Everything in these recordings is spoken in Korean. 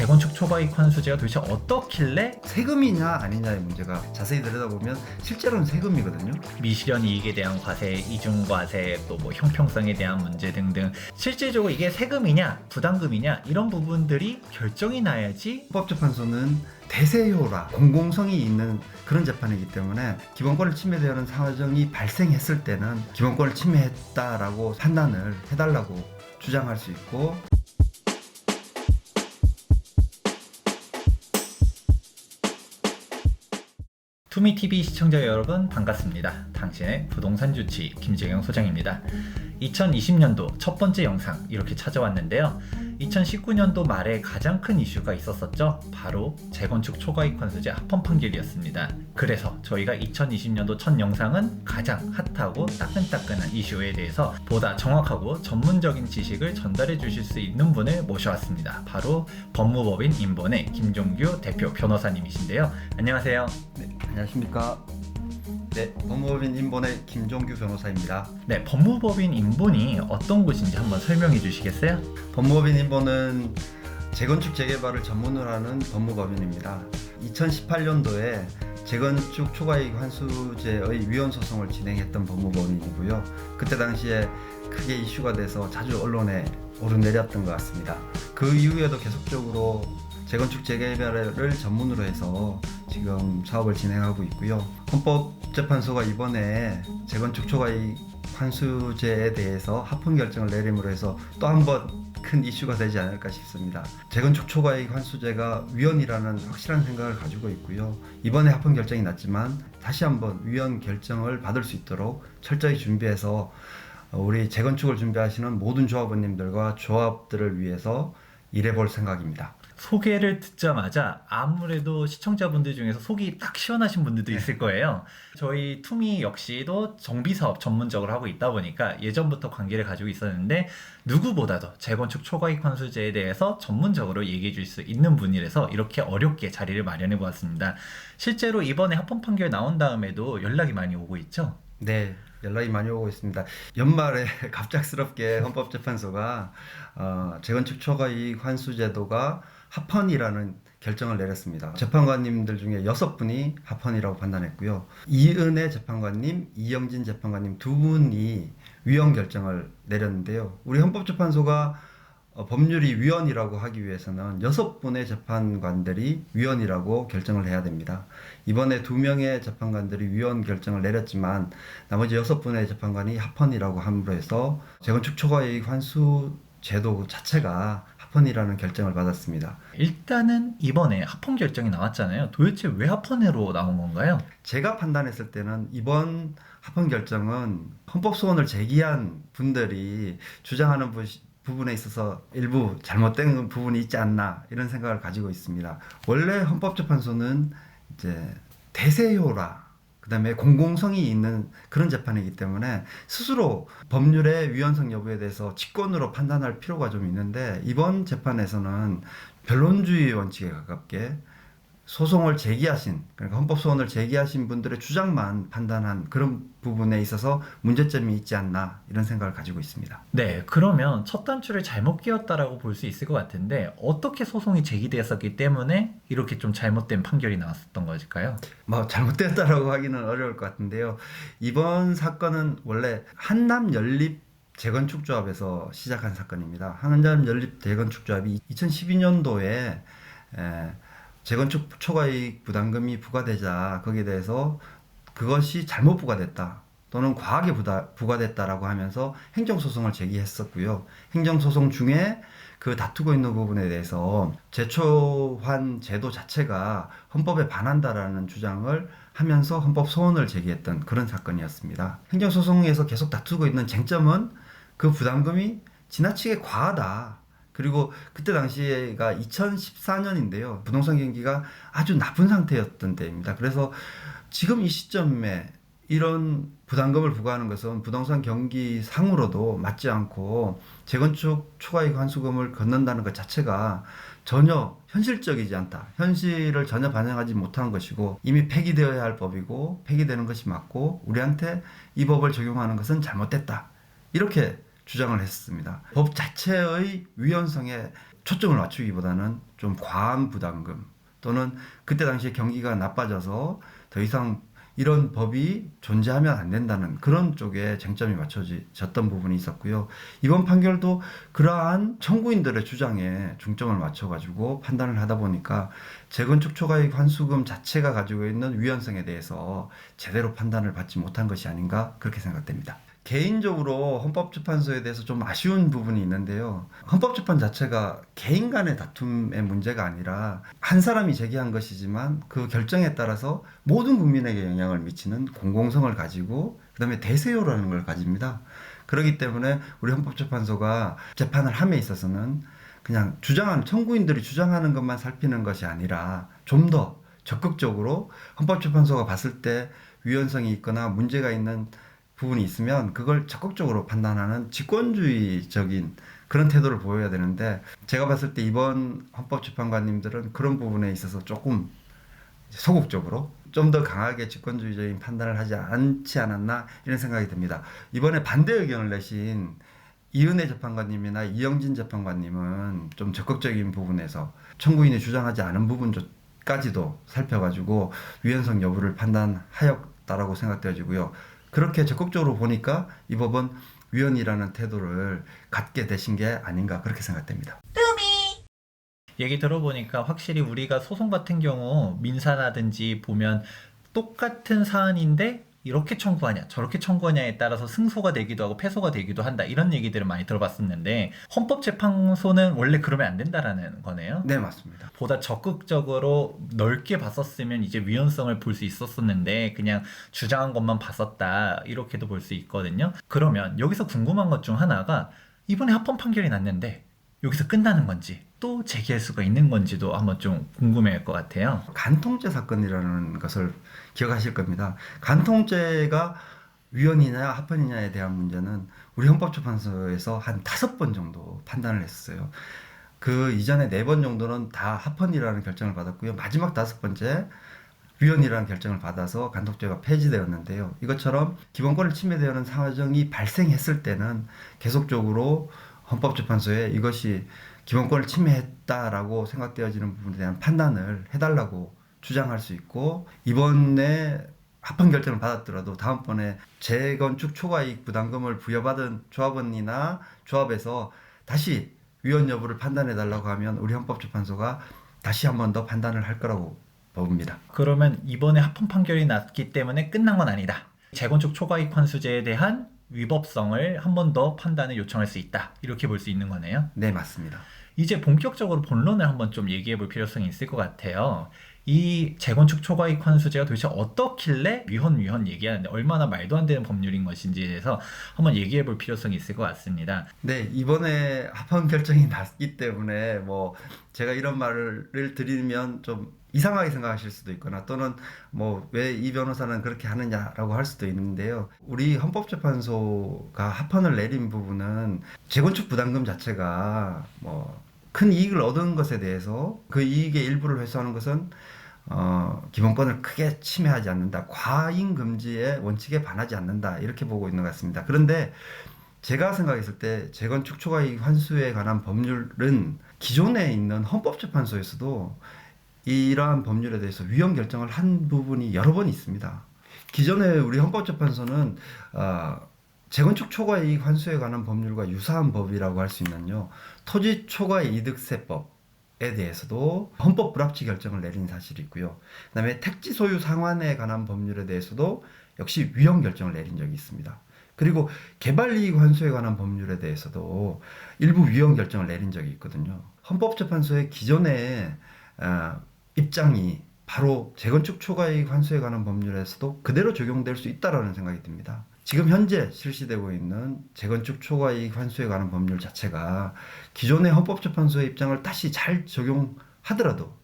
재건축 초과이익 환수제가 도대체 어떻길래 세금이냐 아니냐의 문제가 자세히 들여다보면 실제로는 세금이거든요. 미실현 이익에 대한 과세, 이중과세, 또 뭐 형평성에 대한 문제 등등 실질적으로 이게 세금이냐 부담금이냐 이런 부분들이 결정이 나야지 헌법재판소는 대세효라 공공성이 있는 그런 재판이기 때문에 기본권을 침해되는 사정이 발생했을 때는 기본권을 침해했다라고 판단을 해달라고 주장할 수 있고 투미TV 시청자 여러분 반갑습니다. 당신의 부동산 주치 김재경 소장입니다. 2020년도 첫 번째 영상 이렇게 찾아왔는데요. 2019년도 말에 가장 큰 이슈가 있었었죠. 바로 재건축 초과이익 환수제 합헌 판결이었습니다. 그래서 저희가 2020년도 첫 영상은 가장 핫하고 따끈따끈한 이슈에 대해서 보다 정확하고 전문적인 지식을 전달해 주실 수 있는 분을 모셔왔습니다. 바로 법무법인 인본의 김종규 대표 변호사님이신데요. 안녕하세요. 네, 안녕하십니까 네 법무법인 인본의 김종규 변호사입니다 네, 법무법인 인본이 어떤 곳인지 한번 설명해 주시겠어요? 법무법인 인본은 재건축 재개발을 전문으로 하는 법무법인입니다 2018년도에 재건축 초과이익 환수제의 위헌 소송을 진행했던 법무법인이고요 그때 당시에 크게 이슈가 돼서 자주 언론에 오르내렸던 것 같습니다 그 이후에도 계속적으로 재건축 재개발을 전문으로 해서 지금 사업을 진행하고 있고요. 헌법재판소가 이번에 재건축 초과이익 환수제에 대해서 합헌 결정을 내림으로 해서 또 한번 큰 이슈가 되지 않을까 싶습니다. 재건축 초과이익 환수제가 위헌이라는 확실한 생각을 가지고 있고요. 이번에 합헌 결정이 났지만 다시 한번 위헌 결정을 받을 수 있도록 철저히 준비해서 우리 재건축을 준비하시는 모든 조합원님들과 조합들을 위해서 일해볼 생각입니다. 소개를 듣자마자 아무래도 시청자분들 중에서 속이 딱 시원하신 분들도 있을 거예요. 저희 투미 역시도 정비 사업 전문적으로 하고 있다 보니까 예전부터 관계를 가지고 있었는데 누구보다도 재건축 초과이익 환수제에 대해서 전문적으로 얘기해 줄 수 있는 분이라서 이렇게 어렵게 자리를 마련해 보았습니다. 실제로 이번에 합헌 판결 나온 다음에도 연락이 많이 오고 있죠. 네, 연락이 많이 오고 있습니다. 연말에 갑작스럽게 헌법재판소가 어, 재건축 초과이익 환수 제도가 합헌이라는 결정을 내렸습니다. 재판관님들 중에 여섯 분이 합헌이라고 판단했고요. 이은혜 재판관님, 이영진 재판관님 두 분이 위헌 결정을 내렸는데요. 우리 헌법재판소가 어, 법률이 위헌이라고 하기 위해서는 여섯 분의 재판관들이 위헌이라고 결정을 해야 됩니다. 이번에 두 명의 재판관들이 위헌 결정을 내렸지만 나머지 여섯 분의 재판관이 합헌이라고 함으로 해서 재건축 초과이익 환수 제도 자체가 합헌이라는 결정을 받았습니다. 일단은 이번에 합헌 결정이 나왔잖아요. 도대체 왜 합헌으로 나온 건가요? 제가 판단했을 때는 이번 합헌 결정은 헌법 소원을 제기한 분들이 주장하는 부, 부분에 있어서 일부 잘못된 부분이 있지 않나 이런 생각을 가지고 있습니다. 원래 헌법재판소는 이제 대세효라 그다음에 공공성이 있는 그런 재판이기 때문에 스스로 법률의 위헌성 여부에 대해서 직권으로 판단할 필요가 좀 있는데 이번 재판에서는 변론주의 원칙에 가깝게 소송을 제기하신 그러니까 헌법 소원을 제기하신 분들의 주장만 판단한 그런 부분에 있어서 문제점이 있지 않나 이런 생각을 가지고 있습니다. 네, 그러면 첫 단추를 잘못 끼웠다라고 볼 수 있을 것 같은데 어떻게 소송이 제기되었었기 때문에 이렇게 좀 잘못된 판결이 나왔었던 것일까요? 뭐 잘못됐다라고 하기는 어려울 것 같은데요. 이번 사건은 원래 한남 연립 재건축 조합에서 시작한 사건입니다. 한남 연립 재건축 조합이 2012년도에 재건축 초과이익 부담금이 부과되자 거기에 대해서 그것이 잘못 부과됐다 또는 과하게 부다, 부과 됐다라고 하면서 행정소송을 제기했었고요. 행정소송 중에 그 다투고 있는 부분에 대해서 제초환 제도 자체가 헌법에 반한다라는 주장을 하면서 헌법 소원을 제기했던 그런 사건이었습니다. 행정소송에서 계속 다투고 있는 쟁점은 그 부담금이 지나치게 과하다. 그리고 그때 당시가 2014년인데요. 부동산 경기가 아주 나쁜 상태였던 때입니다. 그래서 지금 이 시점에 이런 부담금을 부과하는 것은 부동산 경기 상으로도 맞지 않고 재건축 초과이익 환수금을 걷는다는 것 자체가 전혀 현실적이지 않다. 현실을 전혀 반영하지 못한 것이고 이미 폐기되어야 할 법이고 폐기되는 것이 맞고 우리한테 이 법을 적용하는 것은 잘못됐다. 이렇게 주장을 했습니다. 법 자체의 위헌성에 초점을 맞추기보다는 좀 과한 부담금 또는 그때 당시에 경기가 나빠져서 더 이상 이런 법이 존재하면 안 된다는 그런 쪽에 쟁점이 맞춰졌던 부분이 있었고요. 이번 판결도 그러한 청구인들의 주장에 중점을 맞춰가지고 판단을 하다 보니까 재건축 초과이익 환수금 자체가 가지고 있는 위헌성에 대해서 제대로 판단을 받지 못한 것이 아닌가 그렇게 생각됩니다. 개인적으로 헌법재판소에 대해서 좀 아쉬운 부분이 있는데요. 헌법재판 자체가 개인 간의 다툼의 문제가 아니라 한 사람이 제기한 것이지만 그 결정에 따라서 모든 국민에게 영향을 미치는 공공성을 가지고 그다음에 대세요라는 걸 가집니다. 그렇기 때문에 우리 헌법재판소가 재판을 함에 있어서는 그냥 주장하는 청구인들이 주장하는 것만 살피는 것이 아니라 좀 더 적극적으로 헌법재판소가 봤을 때 위헌성이 있거나 문제가 있는 부분이 있으면 그걸 적극적으로 판단하는 직권주의적인 그런 태도를 보여야 되는데 제가 봤을 때 이번 헌법재판관님들은 그런 부분에 있어서 조금 소극적으로 좀 더 강하게 직권주의적인 판단을 하지 않지 않았나 이런 생각이 듭니다. 이번에 반대 의견을 내신 이은혜 재판관님이나 이영진 재판관님은 좀 적극적인 부분에서 청구인이 주장하지 않은 부분까지도 살펴가지고 위헌성 여부를 판단하였다라고 생각되어지고요. 그렇게 적극적으로 보니까 이 법은 위헌이라는 태도를 갖게 되신 게 아닌가 그렇게 생각됩니다. 얘기 들어보니까 확실히 우리가 소송 같은 경우 민사라든지 보면 똑같은 사안인데 이렇게 청구하냐 저렇게 청구하냐에 따라서 승소가 되기도 하고 패소가 되기도 한다 이런 얘기들을 많이 들어봤었는데 헌법재판소는 원래 그러면 안 된다라는 거네요. 네 맞습니다. 보다 적극적으로 넓게 봤었으면 이제 위헌성을 볼 수 있었었는데 그냥 주장한 것만 봤었다 이렇게도 볼 수 있거든요. 그러면 여기서 궁금한 것 중 하나가 이번에 합헌 판결이 났는데 여기서 끝나는 건지 또 재개할 수가 있는 건지도 한번 좀 궁금해할 것 같아요. 간통죄 사건이라는 것을 기억하실 겁니다. 간통죄가 위헌이냐 합헌이냐에 대한 문제는 우리 헌법재판소에서 한 다섯 번 정도 판단을 했어요. 그 이전에 네 번 정도는 다 합헌이라는 결정을 받았고요. 마지막 다섯 번째 위헌이라는 결정을 받아서 간통죄가 폐지되었는데요. 이것처럼 기본권을 침해되는 상황이 발생했을 때는 계속적으로 헌법재판소에 이것이 기본권을 침해했다라고 생각되어지는 부분에 대한 판단을 해달라고 주장할 수 있고 이번에 합헌 결정을 받았더라도 다음번에 재건축 초과이익 부담금을 부여받은 조합원이나 조합에서 다시 위헌 여부를 판단해 달라고 하면 우리 헌법재판소가 다시 한 번 더 판단을 할 거라고 봅니다. 그러면 이번에 합헌 판결이 났기 때문에 끝난 건 아니다. 재건축 초과이익 환수제에 대한 위법성을 한 번 더 판단을 요청할 수 있다. 이렇게 볼 수 있는 거네요. 네, 맞습니다. 이제 본격적으로 본론을 한번 좀 얘기해 볼 필요성이 있을 것 같아요. 이 재건축 초과이익 환수제가 도대체 어떻길래 위헌 위헌 얘기하는데 얼마나 말도 안 되는 법률인 것인지에 대해서 한번 얘기해 볼 필요성이 있을 것 같습니다. 네, 이번에 합헌 결정이 났기 때문에 뭐 제가 이런 말을 드리면 좀 이상하게 생각하실 수도 있거나 또는 뭐 왜 이 변호사는 그렇게 하느냐라고 할 수도 있는데요. 우리 헌법재판소가 합헌을 내린 부분은 재건축 부담금 자체가 뭐 큰 이익을 얻은 것에 대해서 그 이익의 일부를 회수하는 것은 어, 기본권을 크게 침해하지 않는다. 과잉 금지의 원칙에 반하지 않는다. 이렇게 보고 있는 것 같습니다. 그런데 제가 생각했을 때 재건축 초과이익 환수에 관한 법률은 기존에 있는 헌법재판소에서도 이러한 법률에 대해서 위헌 결정을 한 부분이 여러 번 있습니다. 기존에 우리 헌법재판소는 어, 재건축 초과이익 환수에 관한 법률과 유사한 법이라고 할 수 있는요. 토지 초과이득세법에 대해서도 헌법 불합치 결정을 내린 사실이 있고요. 그다음에 택지 소유 상환에 관한 법률에 대해서도 역시 위헌 결정을 내린 적이 있습니다. 그리고 개발 이익 환수에 관한 법률에 대해서도 일부 위헌 결정을 내린 적이 있거든요. 헌법재판소의 기존의 어, 입장이 바로 재건축 초과이익 환수에 관한 법률에서도 그대로 적용될 수 있다라는 생각이 듭니다. 지금 현재 실시되고 있는 재건축 초과 이익 환수에 관한 법률 자체가 기존의 헌법재판소의 입장을 다시 잘 적용하더라도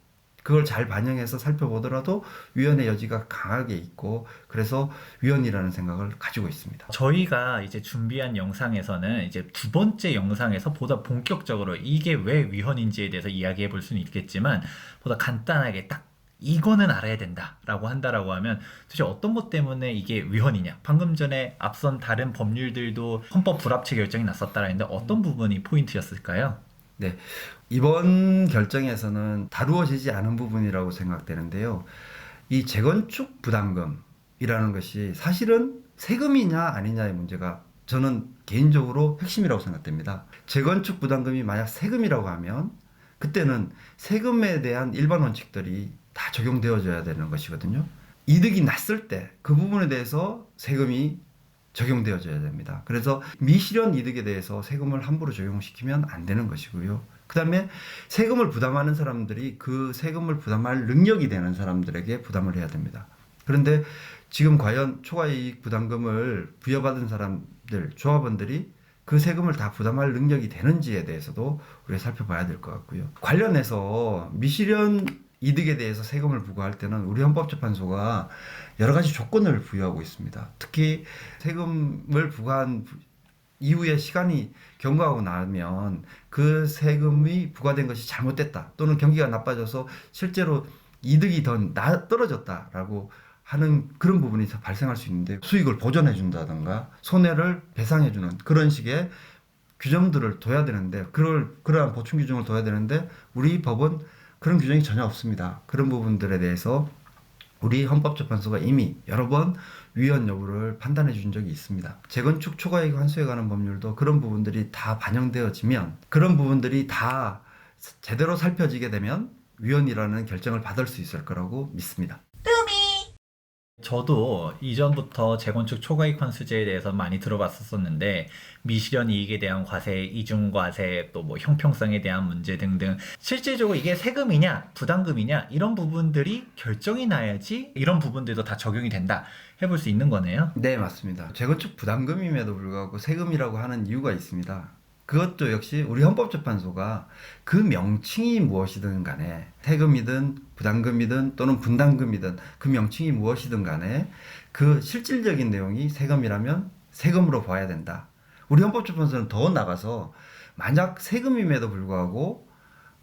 그걸 잘 반영해서 살펴보더라도 위헌의 여지가 강하게 있고 그래서 위헌이라는 생각을 가지고 있습니다. 저희가 이제 준비한 영상에서는 이제 두 번째 영상에서 보다 본격적으로 이게 왜 위헌인지에 대해서 이야기해 볼 수는 있겠지만 보다 간단하게 딱 이거는 알아야 된다라고 한다라고 하면 도대체 어떤 것 때문에 이게 위헌이냐? 방금 전에 앞선 다른 법률들도 헌법 불합치 결정이 났었다라 했는데 어떤 부분이 포인트였을까요? 이번 결정에서는 다루어지지 않은 부분이라고 생각되는데요. 이 재건축 부담금이라는 것이 사실은 세금이냐 아니냐의 문제가 저는 개인적으로 핵심이라고 생각됩니다. 재건축 부담금이 만약 세금이라고 하면 그때는 세금에 대한 일반 원칙들이 다 적용되어져야 되는 것이거든요. 이득이 났을 때 그 부분에 대해서 세금이 적용되어져야 됩니다. 그래서 미실현 이득에 대해서 세금을 함부로 적용시키면 안 되는 것이고요. 그 다음에 세금을 부담하는 사람들이 그 세금을 부담할 능력이 되는 사람들에게 부담을 해야 됩니다. 그런데 지금 과연 초과이익 부담금을 부여받은 사람들, 조합원들이 그 세금을 다 부담할 능력이 되는지에 대해서도 우리가 살펴봐야 될 것 같고요. 관련해서 미실현 이득에 대해서 세금을 부과할 때는 우리 헌법재판소가 여러 가지 조건을 부여하고 있습니다. 특히 세금을 부과한 부- 이후에 시간이 경과하고 나면 그 세금이 부과된 것이 잘못됐다 또는 경기가 나빠져서 실제로 이득이 더 나, 떨어졌다라고 하는 그런 부분이 더 발생할 수 있는데 수익을 보전해 준다든가 손해를 배상해 주는 그런 식의 규정들을 둬야 되는데 그럴 그러한 보충 규정을 둬야 되는데 우리 법은 그런 규정이 전혀 없습니다. 그런 부분들에 대해서 우리 헌법재판소가 이미 여러 번 위헌 여부를 판단해 준 적이 있습니다. 재건축 초과이익 환수에 관한 법률도 그런 부분들이 다 반영되어지면 그런 부분들이 다 제대로 살펴지게 되면 위헌이라는 결정을 받을 수 있을 거라고 믿습니다. 저도 이전부터 재건축 초과이익 환수제에 대해서 많이 들어봤었었는데 미실현 이익에 대한 과세, 이중 과세, 또 뭐 형평성에 대한 문제 등등 실질적으로 이게 세금이냐 부담금이냐 이런 부분들이 결정이 나야지 이런 부분들도 다 적용이 된다 해볼 수 있는 거네요. 네, 맞습니다. 재건축 부담금임에도 불구하고 세금이라고 하는 이유가 있습니다. 그것도 역시 우리 헌법재판소가 그 명칭이 무엇이든 간에 세금이든 부담금이든 또는 분담금이든 그 명칭이 무엇이든 간에 그 실질적인 내용이 세금이라면 세금으로 봐야 된다. 우리 헌법재판소는 더 나가서 만약 세금임에도 불구하고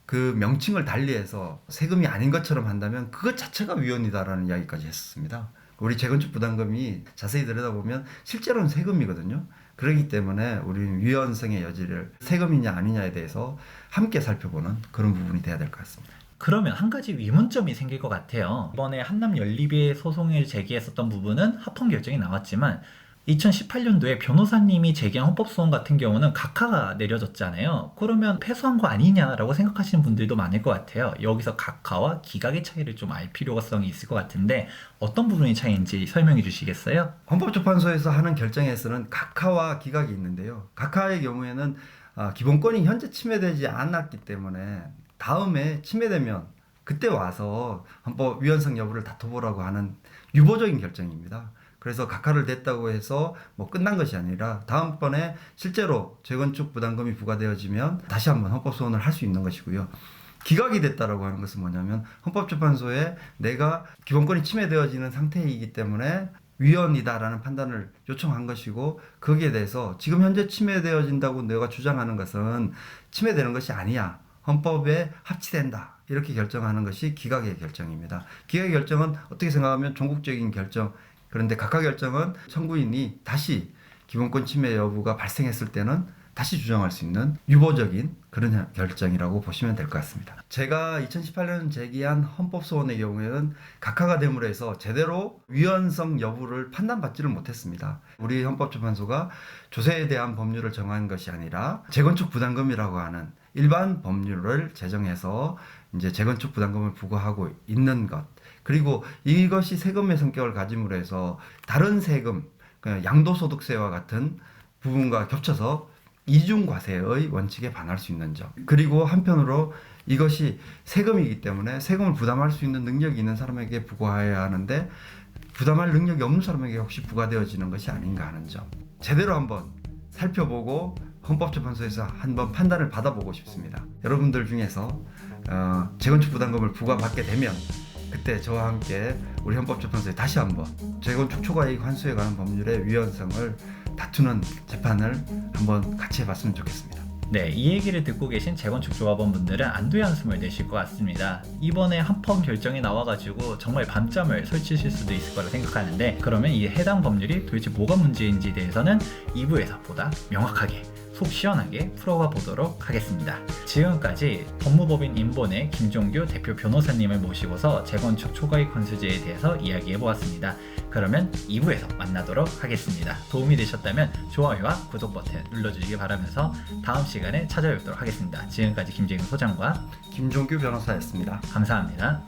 그 명칭을 달리해서 세금이 아닌 것처럼 한다면 그것 자체가 위헌이다라는 이야기까지 했었습니다. 우리 재건축 부담금이 자세히 들여다보면 실제로는 세금이거든요. 그렇기 때문에 우리는 위헌성의 여지를 세금이냐 아니냐에 대해서 함께 살펴보는 그런 부분이 돼야 될 것 같습니다. 그러면 한 가지 위문점이 생길 것 같아요. 이번에 한남 연립의 소송을 제기했었던 부분은 합헌 결정이 나왔지만 2018년도에 변호사님이 제기한 헌법소원 같은 경우는 각하가 내려졌잖아요. 그러면 패소한 거 아니냐라고 생각하시는 분들도 많을 것 같아요. 여기서 각하와 기각의 차이를 좀 알 필요성이 있을 것 같은데 어떤 부분의 차이인지 설명해 주시겠어요? 헌법재판소에서 하는 결정에서는 각하와 기각이 있는데요. 각하의 경우에는 아, 기본권이 현재 침해되지 않았기 때문에 다음에 침해되면 그때 와서 헌법 위헌성 여부를 다퉈보라고 하는 유보적인 결정입니다. 그래서 각하를 댔다고 해서 뭐 끝난 것이 아니라 다음번에 실제로 재건축 부담금이 부과되어지면 다시 한번 헌법 소원을 할 수 있는 것이고요. 기각이 됐다라고 하는 것은 뭐냐면 헌법재판소에 내가 기본권이 침해되어지는 상태이기 때문에 위헌이다라는 판단을 요청한 것이고 거기에 대해서 지금 현재 침해되어진다고 내가 주장하는 것은 침해되는 것이 아니야. 헌법에 합치된다. 이렇게 결정하는 것이 기각의 결정입니다. 기각의 결정은 어떻게 생각하면 종국적인 결정. 그런데 각하 결정은 청구인이 다시 기본권 침해 여부가 발생했을 때는 다시 주장할 수 있는 유보적인 그런 결정이라고 보시면 될 것 같습니다. 제가 2018년 제기한 헌법소원의 경우에는 각하가 됨으로 해서 제대로 위헌성 여부를 판단받지를 못했습니다. 우리 헌법재판소가 조세에 대한 법률을 정한 것이 아니라 재건축 부담금이라고 하는 일반 법률을 제정해서 이제 재건축 부담금을 부과하고 있는 것 그리고 이것이 세금의 성격을 가짐으로 해서 다른 세금 그냥 양도소득세와 같은 부분과 겹쳐서 이중과세의 원칙에 반할 수 있는 점. 그리고 한편으로 이것이 세금이기 때문에 세금을 부담할 수 있는 능력이 있는 사람에게 부과해야 하는데 부담할 능력이 없는 사람에게 혹시 부과되어지는 것이 아닌가 하는 점. 제대로 한번 살펴보고 헌법재판소에서 한번 판단을 받아보고 싶습니다. 여러분들 중에서 어, 재건축 부담금을 부과받게 되면 그때 저와 함께 우리 헌법재판소에 다시 한번 재건축 초과이익 환수에 관한 법률의 위헌성을 다투는 재판을 한번 같이 해봤으면 좋겠습니다. 네, 이 얘기를 듣고 계신 재건축 조합원 분들은 안도의 한숨을 내실 것 같습니다. 이번에 합헌 결정이 나와가지고 정말 밤잠을 설치실 수도 있을 거라 생각하는데 그러면 이 해당 법률이 도대체 뭐가 문제인지에 대해서는 2부에서 보다 명확하게 속 시원하게 풀어가 보도록 하겠습니다. 지금까지 법무법인 인본의 김종규 대표 변호사님을 모시고서 재건축 초과이익 건수제에 대해서 이야기해 보았습니다. 그러면 2부에서 만나도록 하겠습니다. 도움이 되셨다면 좋아요와 구독 버튼 눌러주시기 바라면서 다음 시간에 찾아뵙도록 하겠습니다. 지금까지 김재경 소장과 김종규 변호사였습니다. 감사합니다.